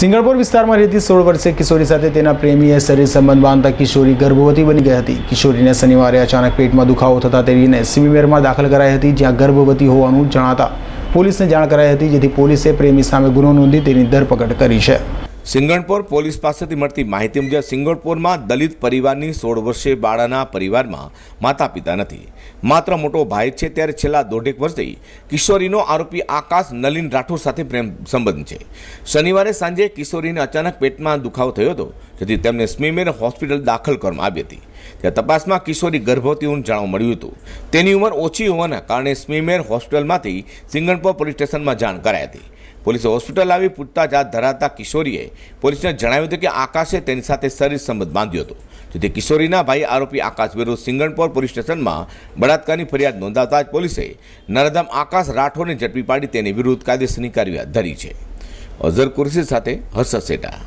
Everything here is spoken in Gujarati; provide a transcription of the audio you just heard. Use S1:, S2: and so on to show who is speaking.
S1: સિંગણપુર વિસ્તારમાં રહેતી સોળ વર્ષે કિશોરી સાથે તેના પ્રેમીએ શરીર સંબંધ બાંધતા કિશોરી ગર્ભવતી બની ગઈ હતી. કિશોરીને શનિવારે અચાનક પેટમાં દુખાવો થતાં તેણીને સિવિમેરમાં દાખલ કરાઈ હતી, જ્યાં ગર્ભવતી હોવાનું જણાતા પોલીસને જાણ કરાઈ હતી, જેથી પોલીસે પ્રેમી સામે ગુનો નોંધી તેની ધરપકડ કરી છે.
S2: સિંગણપોર પોલીસ પાસેથી મળતી માહિતી મુજબ સિંગણપોરમાં દલિત પરિવારની સોળ વર્ષે બાળાના પરિવારમાં માતા પિતા નથી. માત્ર મોટો ભાઈ છે, ત્યારે છેલ્લા દોઢેક વર્ષથી કિશોરીનો આરોપી આકાશ, નલિન રાઠોડ સાથે પ્રેમ સંબંધ છે. શનિવારે સાંજે કિશોરીને અચાનક પેટમાં દુખાવો થયો હતો, જેથી તેમને સ્મીમેર હોસ્પિટલ દાખલ કરવામાં આવી હતી. ત્યાં તપાસમાં કિશોરી ગર્ભવતી હોવાનું જાણવા મળ્યું હતું. તેની ઉંમર ઓછી હોવાના કારણે સ્મીમેર હોસ્પિટલમાંથી સિંગણપોર પોલીસ સ્ટેશનમાં જાણ કરાઈ હતી. પોલીસે હોસ્પિટલ આવી પૂછતાછ હાથ ધરાતા કિશોરીએ પોલીસને જણાવ્યું હતું કે આકાશે તેની સાથે શરીર સંબંધ બાંધ્યો હતો. જેથી કિશોરીના ભાઈ આરોપી આકાશ વિરુદ્ધ સિંગણપોર પોલીસ સ્ટેશનમાં બળાત્કારની ફરિયાદ નોંધાવતા જ પોલીસે નરદમ આકાશ રાઠોડને ઝડપી પાડી તેની વિરુદ્ધ કાયદેસરની કાર્યવાહી ધરી છે. અઝર કુરશી સાથે હર્ષદ સેટા.